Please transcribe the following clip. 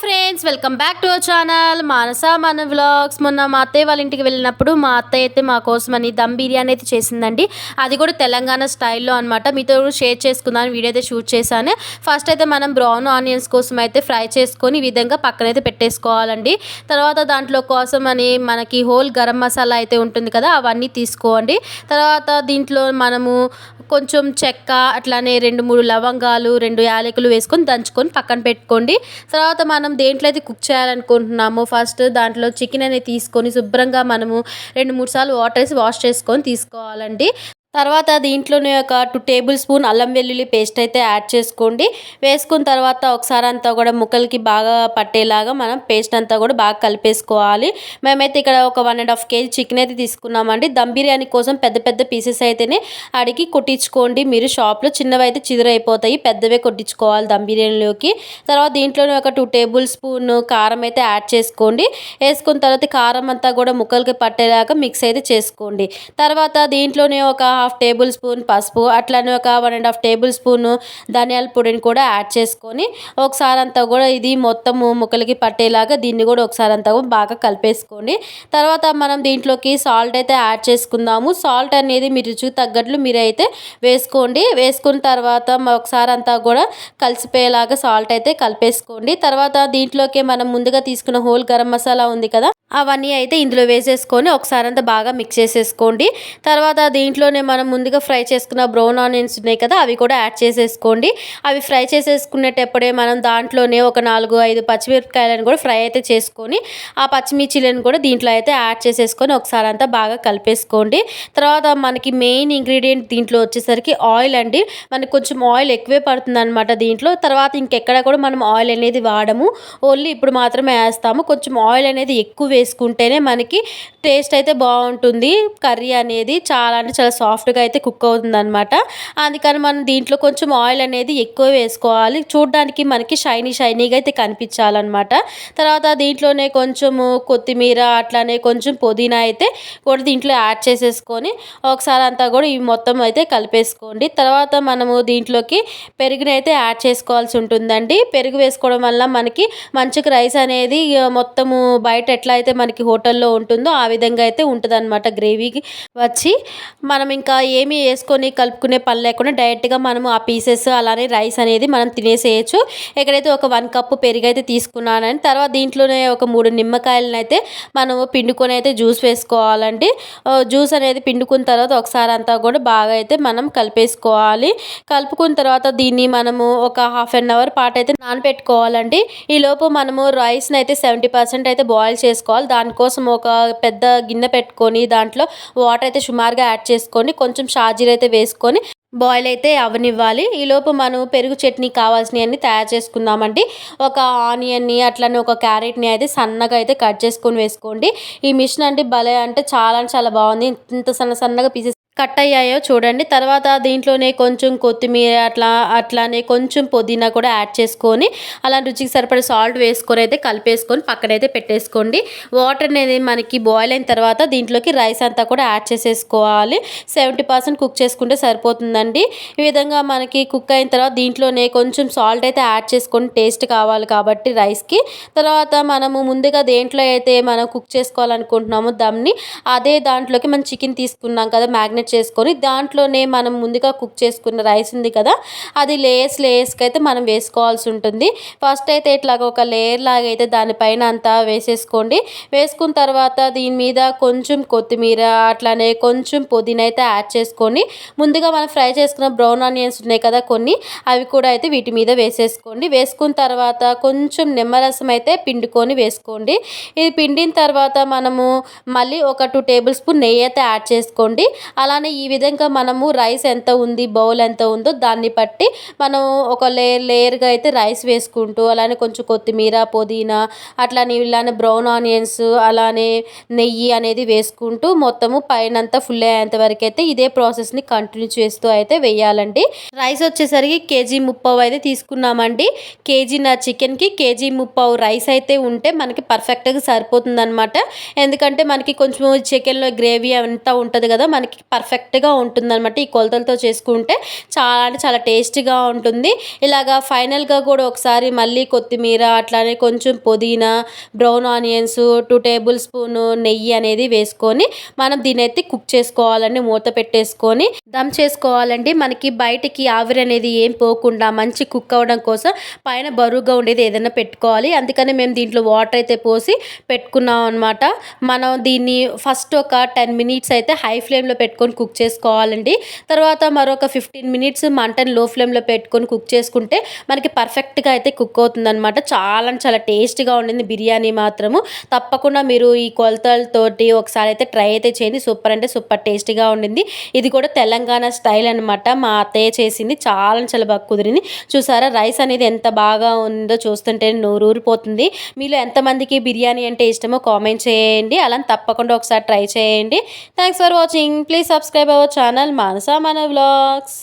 Friends welcome back to our channel. Manasa మన vlogs. మొన్న మా అత్తయ్య వాళ్ళ ఇంటికి వెళ్ళినప్పుడు మా అత్తయ్య అయితే మా కోసం అని దమ్ బిర్యానీ అయితే చేసిందండి. అది కూడా తెలంగాణ స్టైల్లో అనమాట మీతో షేర్ చేసుకుందాం వీడియో అయితే షూట్ చేశాను. ఫస్ట్ అయితే మనం బ్రౌన్ ఆనియన్స్ కోసం అయితే ఫ్రై చేసుకొని ఈ విధంగా పక్కనైతే పెట్టేసుకోవాలండి. తర్వాత దాంట్లో కోసం అని మనకి హోల్ గరం మసాలా అయితే ఉంటుంది కదా అవన్నీ తీసుకోండి. తర్వాత దీంట్లో మనము కొంచెం చెక్క అట్లానే రెండు మూడు లవంగాలు రెండు యాలకులు వేసుకొని దంచుకొని పక్కన పెట్టుకోండి. తర్వాత మనం దేంట్లో అయితే కుక్ చేయాలనుకుంటున్నామో ఫస్ట్ దాంట్లో చికెన్ అనేది తీసుకొని శుభ్రంగా మనము రెండు మూడు సార్లు వాటర్ వేసి వాష్ చేసుకొని తీసుకోవాలండి. తర్వాత దీంట్లోనే ఒక టూ టేబుల్ స్పూన్ అల్లం వెల్లుల్లి పేస్ట్ అయితే యాడ్ చేసుకోండి. వేసుకున్న తర్వాత ఒకసారి అంతా కూడా ముక్కలకి బాగా పట్టేలాగా మనం పేస్ట్ అంతా కూడా బాగా కలిపేసుకోవాలి. మేమైతే ఇక్కడ ఒక one and half KG chicken అయితే తీసుకున్నామండి. దమ్ బిర్యానీ కోసం పెద్ద పెద్ద పీసెస్ అయితేనే అడిగి కొట్టించుకోండి. మీరు షాప్లో చిన్నవి అయితే చిదురైపోతాయి. పెద్దవే కొట్టించుకోవాలి దమ్ బిర్యానీలోకి. తర్వాత దీంట్లోనే ఒక టూ టేబుల్ స్పూన్ కారం అయితే యాడ్ చేసుకోండి. వేసుకున్న తర్వాత కారం అంతా కూడా ముక్కలకి పట్టేలాగా మిక్స్ అయితే చేసుకోండి. తర్వాత దీంట్లోనే ఒక హాఫ్ టేబుల్ స్పూన్ పసుపు అట్లానే ఒక one and half tablespoon ధనియాల పొడిని కూడా యాడ్ చేసుకొని ఒకసారి అంతా కూడా ఇది మొత్తము ముక్కలకి పట్టేలాగా దీన్ని కూడా ఒకసారి అంతా బాగా కలిపేసుకోండి తర్వాత మనం దీంట్లోకి సాల్ట్ అయితే యాడ్ చేసుకుందాము. సాల్ట్ అనేది మీ రుచికి తగ్గట్లు మీరైతే వేసుకోండి. వేసుకున్న తర్వాత ఒకసారి అంతా కూడా కలిసిపోయేలాగా సాల్ట్ అయితే కలిపేసుకోండి. తర్వాత దీంట్లోకి మనం ముందుగా తీసుకున్న హోల్ గరం మసాలా ఉంది కదా అవన్నీ అయితే ఇందులో వేసేసుకొని ఒకసారి అంతా బాగా మిక్స్ చేసేసుకోండి. తర్వాత దీంట్లోనే మనం ముందుగా ఫ్రై చేసుకున్న బ్రౌన్ ఆనియన్స్ ఉన్నాయి కదా అవి కూడా యాడ్ చేసేసుకోండి. అవి ఫ్రై చేసేసుకునేటప్పుడే మనం దాంట్లోనే ఒక నాలుగు ఐదు పచ్చిమిరపకాయలను కూడా ఫ్రై అయితే చేసుకొని ఆ పచ్చిమిర్చిలను కూడా దీంట్లో అయితే యాడ్ చేసేసుకొని ఒకసారి అంతా బాగా కలిపేసుకోండి. తర్వాత మనకి మెయిన్ ఇంగ్రీడియంట్ దీంట్లో వచ్చేసరికి ఆయిల్ అండి. మనకి కొంచెం ఆయిల్ ఎక్కువే పడుతుంది అనమాట దీంట్లో. తర్వాత ఇంకెక్కడ కూడా మనం ఆయిల్ అనేది వాడము. ఓన్లీ ఇప్పుడు మాత్రమే వేస్తాము. కొంచెం ఆయిల్ అనేది ఎక్కువ వేసుకుంటేనే మనకి టేస్ట్ అయితే బాగుంటుంది. కర్రీ అనేది చాలా అంటే చాలా సాఫ్ట్ సాఫ్ట్గా అయితే కుక్ అవుతుంది అనమాట అందుకని మనం దీంట్లో కొంచెం ఆయిల్ అనేది ఎక్కువ వేసుకోవాలి. చూడడానికి మనకి షైనీ షైనీగా అయితే కనిపించాలన్నమాట. తర్వాత దీంట్లోనే కొంచెము కొత్తిమీర అట్లానే కొంచెం పుదీనా అయితే కూడా దీంట్లో యాడ్ చేసేసుకొని ఒకసారి అంతా కూడా ఇవి మొత్తం అయితే కలిపేసుకోండి. తర్వాత మనము దీంట్లోకి పెరుగునైతే యాడ్ చేసుకోవాల్సి ఉంటుందండి. పెరుగు వేసుకోవడం వల్ల మనకి మంచిగా రైస్ అనేది మొత్తము బయట ఎట్లా అయితే మనకి హోటల్లో ఉంటుందో ఆ విధంగా అయితే ఉంటుంది అనమాట గ్రేవీకి వచ్చి. మనం ఇంకా ఏమి వేసుకొని కలుపుకునే పని లేకుండా డైరెక్ట్గా మనము ఆ పీసెస్ అలానే రైస్ అనేది మనం తినేసేయచ్చు. ఎక్కడైతే ఒక వన్ కప్పు పెరుగు అయితే తీసుకున్నానని తర్వాత దీంట్లోనే ఒక మూడు నిమ్మకాయలను అయితే మనము పిండుకొని అయితే జ్యూస్ వేసుకోవాలండి. జ్యూస్ అనేది పిండుకున్న తర్వాత ఒకసారి అంతా కూడా బాగా అయితే మనం కలిపేసుకోవాలి. కలుపుకున్న తర్వాత దీన్ని మనము ఒక హాఫ్ అన్ అవర్ పాటు అయితే నానబెట్టుకోవాలండి. ఈ లోపు మనము రైస్ని అయితే సెవెంటీ పర్సెంట్ అయితే బాయిల్ చేసుకోవాలి. దానికోసం ఒక పెద్ద గిన్నె పెట్టుకొని దాంట్లో వాటర్ అయితే సుమారుగా యాడ్ చేసుకొని కొంచెం షాజీర్ అయితే వేసుకొని బాయిల్ అయితే అవనివ్వాలి. ఈలోపు మనం పెరుగు చట్నీ కావాల్సినవన్నీ తయారు చేసుకుందామండి. ఒక ఆనియన్ని అట్లనే ఒక క్యారెట్ని అయితే సన్నగా అయితే కట్ చేసుకొని వేసుకోండి. ఈ మిషన్ అంటే భలే అంటే చాలా చాలా బాగుంది. ఇంత సన్న సన్నగా పీసెస్ కట్ అయ్యాయో చూడండి. తర్వాత దీంట్లోనే కొంచెం కొత్తిమీర అట్లా అట్లానే కొంచెం పుదీనా కూడా యాడ్ చేసుకొని అలా రుచికి సరిపడే సాల్ట్ వేసుకొని అయితే కలిపేసుకొని పక్కనైతే పెట్టేసుకోండి. వాటర్ అనేది మనకి బాయిల్ అయిన తర్వాత దీంట్లోకి రైస్ అంతా కూడా యాడ్ చేసేసుకోవాలి. సెవెంటీ పర్సెంట్ కుక్ చేసుకుంటే సరిపోతుందండి. ఈ విధంగా మనకి కుక్ అయిన తర్వాత దీంట్లోనే కొంచెం సాల్ట్ అయితే యాడ్ చేసుకొని టేస్ట్ కావాలి కాబట్టి రైస్కి. తర్వాత మనము ముందుగా దేంట్లో అయితే మనం కుక్ చేసుకోవాలనుకుంటున్నామో దమ్ని అదే దాంట్లోకి మనం చికెన్ తీసుకున్నాం కదా మ్యాగ్నెట్ చేసుకొని దాంట్లోనే మనం ముందుగా కుక్ చేసుకున్న రైస్ ఉంది కదా అది లేయర్స్ లేయర్స్కి అయితే మనం వేసుకోవాల్సి ఉంటుంది. ఫస్ట్ అయితే ఇట్లాగ ఒక లేయర్ లాగా అయితే దానిపైన అంతా వేసేసుకోండి. వేసుకున్న తర్వాత దీని మీద కొంచెం కొత్తిమీర అట్లానే కొంచెం పుదీనా అయితే యాడ్ చేసుకొని ముందుగా మనం ఫ్రై చేసుకున్న బ్రౌన్ ఆనియన్స్ ఉన్నాయి కదా కొన్ని అవి కూడా అయితే వీటి మీద వేసేసుకోండి. వేసుకున్న తర్వాత కొంచెం నిమ్మరసం అయితే పిండుకొని వేసుకోండి. ఇది పిండిన తర్వాత మనము మళ్ళీ ఒక టూ టేబుల్ స్పూన్ నెయ్యి అయితే యాడ్ చేసుకోండి. అలా అలానే ఈ విధంగా మనము రైస్ ఎంత ఉంది బౌల్ ఎంత ఉందో దాన్ని బట్టి మనం ఒక లేయర్ లేయర్గా అయితే రైస్ వేసుకుంటూ అలానే కొంచెం కొత్తిమీర పుదీనా అట్లానే ఇలానే బ్రౌన్ ఆనియన్స్ అలానే నెయ్యి అనేది వేసుకుంటూ మొత్తము పైన అంతా ఫుల్ అయ్యేంత వరకు అయితే ఇదే ప్రాసెస్ని కంటిన్యూ చేస్తూ అయితే వేయాలండి. రైస్ వచ్చేసరికి కేజీ ముప్పావు అయితే తీసుకున్నామండి. కేజీ నా చికెన్కి కేజీ ముప్పావు రైస్ అయితే ఉంటే మనకి పర్ఫెక్ట్గా సరిపోతుంది అనమాట ఎందుకంటే మనకి కొంచెం చికెన్లో గ్రేవీ అంతా ఉంటుంది కదా మనకి పర్ఫెక్ట్గా ఉంటుందన్నమాట ఈ కొలతలతో చేసుకుంటే. చాలా అంటే చాలా టేస్టీగా ఉంటుంది. ఇలాగా ఫైనల్గా కూడా ఒకసారి మళ్ళీ కొత్తిమీర అట్లానే కొంచెం పుదీనా brown onions two tablespoon నెయ్యి అనేది వేసుకొని మనం దీని అయితే కుక్ చేసుకోవాలండి. మూత పెట్టేసుకొని దమ్ చేసుకోవాలండి. మనకి బయటికి ఆవిరి అనేది ఏం పోకుండా మంచి కుక్ అవ్వడం కోసం పైన బరువుగా ఉండేది ఏదైనా పెట్టుకోవాలి. అందుకని మేము దీంట్లో వాటర్ అయితే పోసి పెట్టుకున్నాం అనమాట మనం దీన్ని ఫస్ట్ ఒక టెన్ మినిట్స్ అయితే హై ఫ్లేమ్లో పెట్టుకొని కుక్ చేసుకోవాలండి. తర్వాత మరొక ఫిఫ్టీన్ మినిట్స్ మంటని లో ఫ్లేమ్లో పెట్టుకొని కుక్ చేసుకుంటే మనకి పర్ఫెక్ట్గా అయితే కుక్ అవుతుంది అనమాట చాలా చాలా టేస్ట్గా ఉండింది బిర్యానీ మాత్రము. తప్పకుండా మీరు ఈ కొలతలతోటి ఒకసారి అయితే ట్రై అయితే చేయండి. సూపర్ అంటే సూపర్ టేస్టీగా ఉండింది. ఇది కూడా తెలంగాణ స్టైల్ అనమాట మా అత్తయ్య చేసింది చాలా చాలా బాగా కుదిరింది. చూసారా రైస్ అనేది ఎంత బాగా ఉందో చూస్తుంటే నోరూరిపోతుంది. మీలో ఎంతమందికి బిర్యానీ అంటే ఇష్టమో కామెంట్ చేయండి. అలా తప్పకుండా ఒకసారి ట్రై చేయండి. Thanks for watching please subscribe our channel Manasa మన వ్లాగ్స్